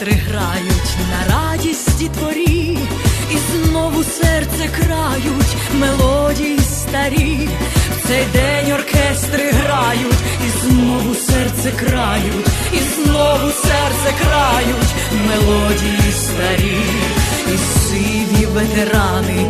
оркестри грають на радісті творі, і знову серце крають мелодії старі. В цей день оркестри грають, і знову серце крають, і знову серце крають мелодії старі, і сиві ветерани,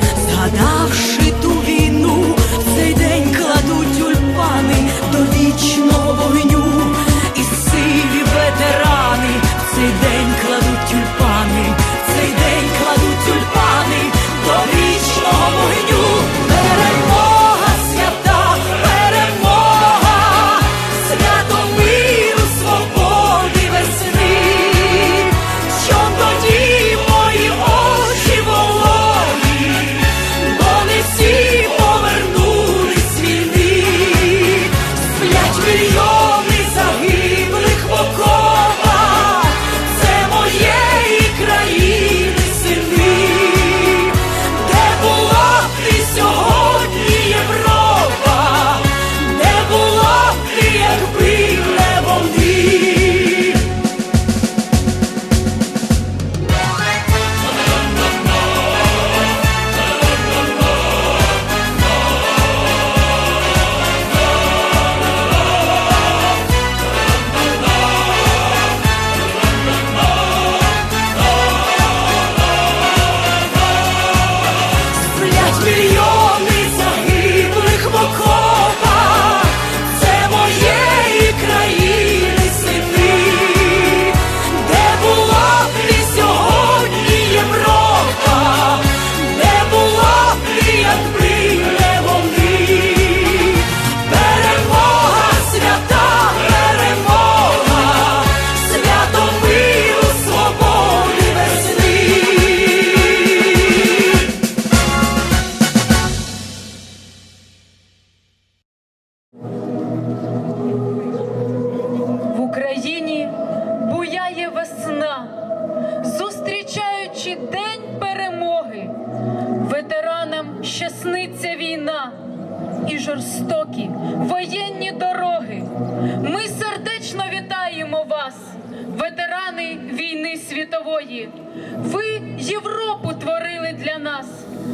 Ви Європу творили для нас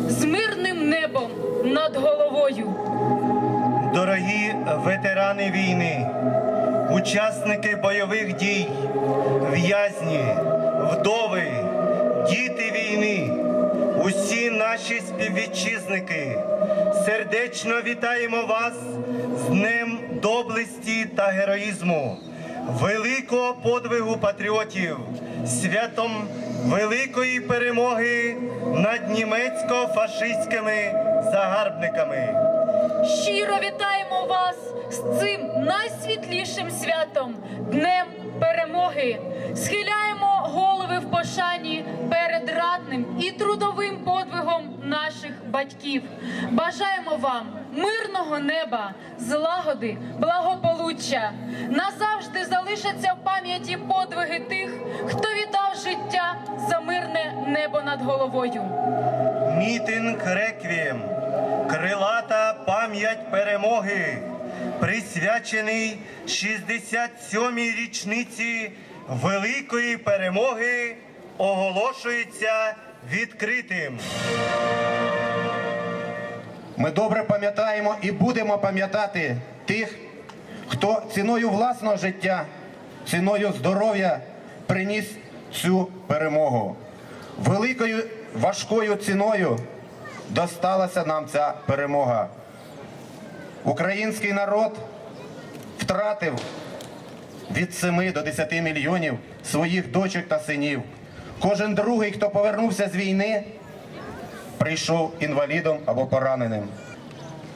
з мирним небом над головою. Дорогі ветерани війни, учасники бойових дій, в'язні, вдови, діти війни, усі наші співвітчизники, сердечно вітаємо вас з Днем доблесті та героїзму, великого подвигу патріотів, святом великої перемоги над німецько-фашистськими загарбниками. Щиро вітаємо вас з цим найсвітлішим святом Днем Перемоги. Схиляємо голови в пошані перед радним і трудовим подвигом наших батьків. Бажаємо вам мирного неба, злагоди, благополуччя. Назавжди залишаться в пам'яті подвиги тих, хто віддав життя за мирне небо над головою. Мітинг реквієм, крилата пам'ять перемоги, присвячений 67-й річниці великої перемоги оголошується відкритим. Ми добре пам'ятаємо і будемо пам'ятати тих, хто ціною власного життя, ціною здоров'я приніс цю перемогу. Великою важкою ціною досталася нам ця перемога. Український народ втратив від 7 до 10 мільйонів своїх дочок та синів. Кожен другий, хто повернувся з війни, прийшов інвалідом або пораненим.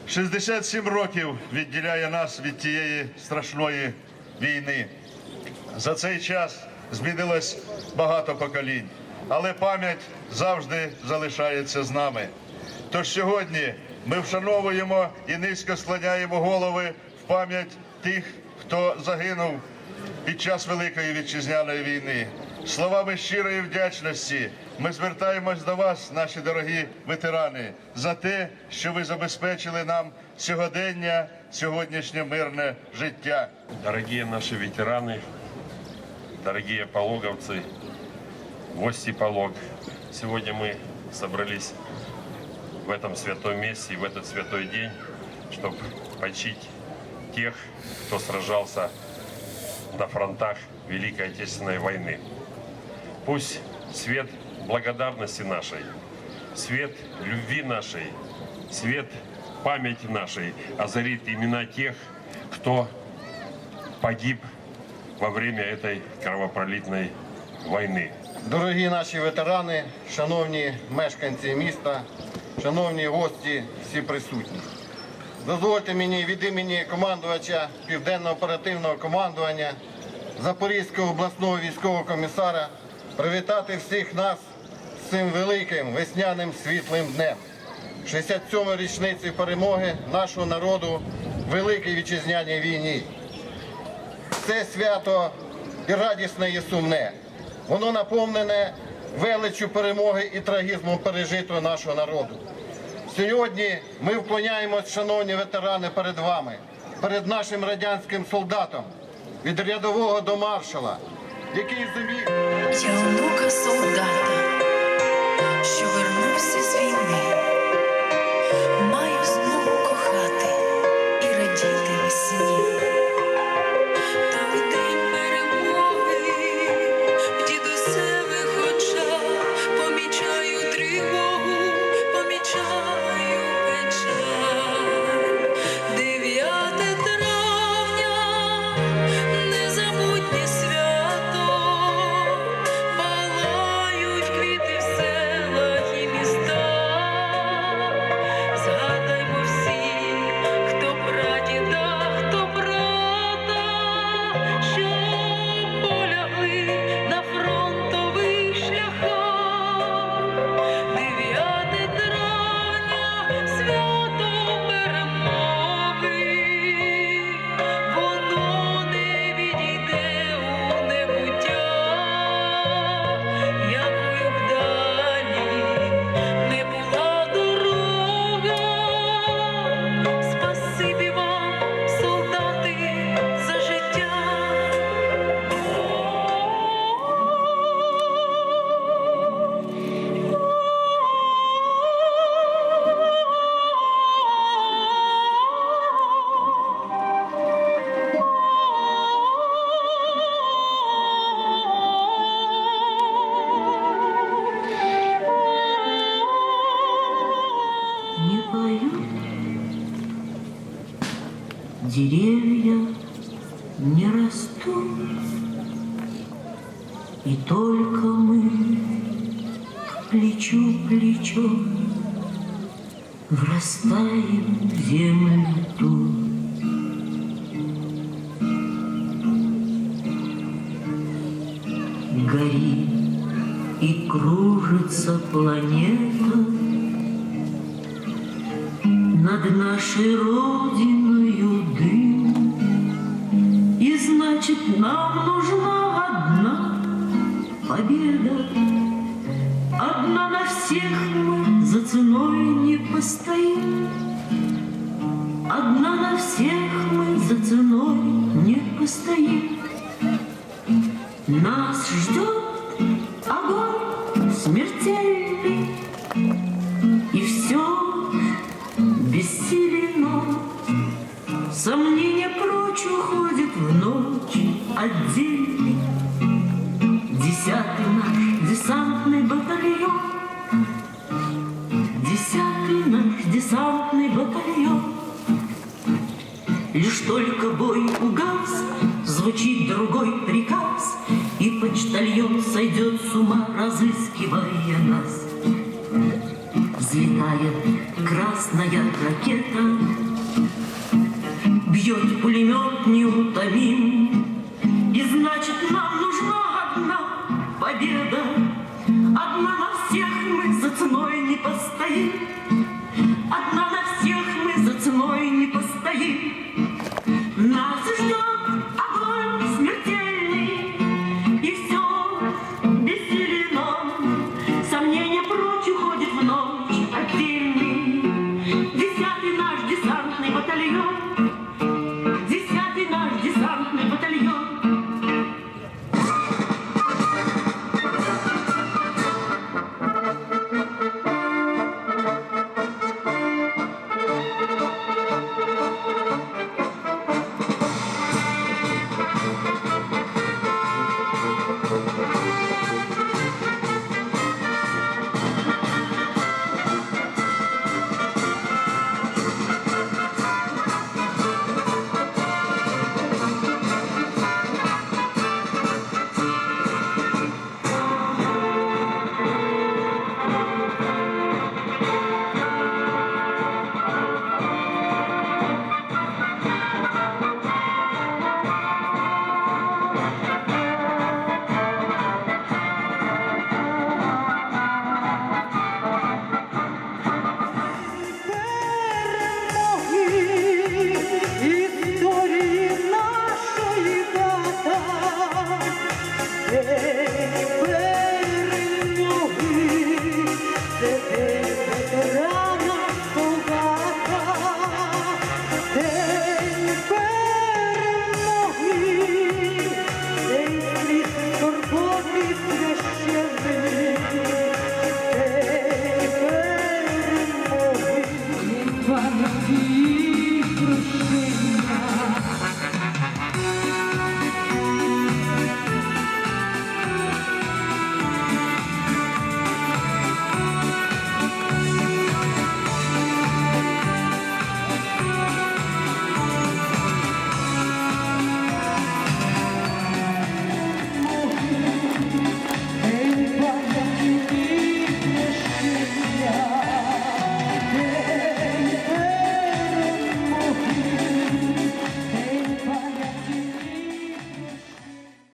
67 років відділяє нас від тієї страшної війни. За цей час змінилось багато поколінь, але пам'ять завжди залишається з нами. Тож сьогодні ми вшановуємо і низько склоняємо голови в пам'ять тих, хто загинув під час Великої вітчизняної війни. Словами щирої вдячності ми звертаємось до вас, наші дорогі ветерани, за те, що ви забезпечили нам сьогодення, сьогоднішнє мирне життя. Дорогие наши ветераны, дорогие пологовцы, гости полог, сегодня мы собрались в этом святом месте и в этот святой день, чтобы почить тех, кто сражался на фронтах Великой Отечественной войны. Пусть свет благодарности нашей, свет любви нашей, свет памяти нашей озарит имена тех, кто погиб во время этой кровопролитной войны. Дорогі наші ветерани, шановні мешканці міста, шановні гості, всі присутні. Дозвольте мені від імені командувача Південного оперативного командування Запорізького обласного військового комісара привітати всіх нас з цим великим весняним світлим днем. 67-ї річниці перемоги нашого народу в Великій вітчизняній війні. Це свято і радісне, і сумне. Воно наповнене величчю перемоги і трагізмом пережитого нашого народу. Сьогодні ми вклоняємось, шановні ветерани, перед вами, перед нашим радянським солдатом, від рядового до маршала, який зумів. Я онука солдата, що вернувся з війни, плечу врастаем в землю ту. Горит и кружится планета над нашей родиною дым. И значит, нам нужна одна победа. Одна на всех мы за ценой не постоим. Одна на всех мы за ценой не постоим. Нас ждет огонь смертельный, И все бессилено. Сомнение прочь уходят в ночь отдельный, Десятый наш. Лишь только бой угас, звучит другой приказ, И почтальон сойдет с ума, разыскивая нас. Взлетает красная ракета, Бьет пулемет неутомим, И значит нам нужна одна победа. Одна на всех мы за ценой не постоим,